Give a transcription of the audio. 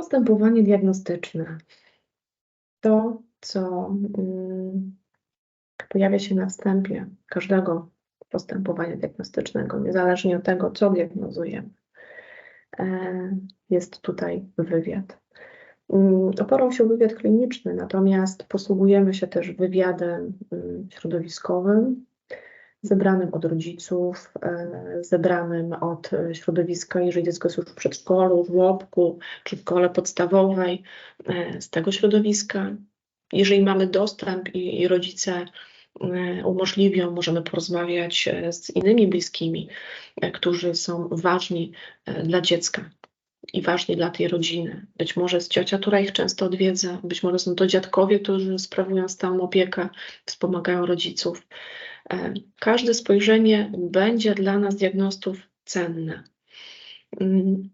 Postępowanie diagnostyczne to, co mm, pojawia się na wstępie każdego postępowania diagnostycznego, niezależnie od tego, co diagnozujemy. E, jest tutaj wywiad. Mm, oporą się wywiad kliniczny, natomiast posługujemy się też wywiadem mm, środowiskowym, zebranym od rodziców, e, zebranym od środowiska, jeżeli dziecko jest już w przedszkolu, żłobku czy w szkole podstawowej, e, z tego środowiska. Jeżeli mamy dostęp i, i rodzice e, umożliwią, możemy porozmawiać z innymi bliskimi, którzy są ważni dla dziecka i ważni dla tej rodziny. Być może jest ciocia, która ich często odwiedza, być może są to dziadkowie, którzy sprawują stałą opiekę, wspomagają rodziców. E, każde spojrzenie będzie dla nas diagnostów cenne. Mm,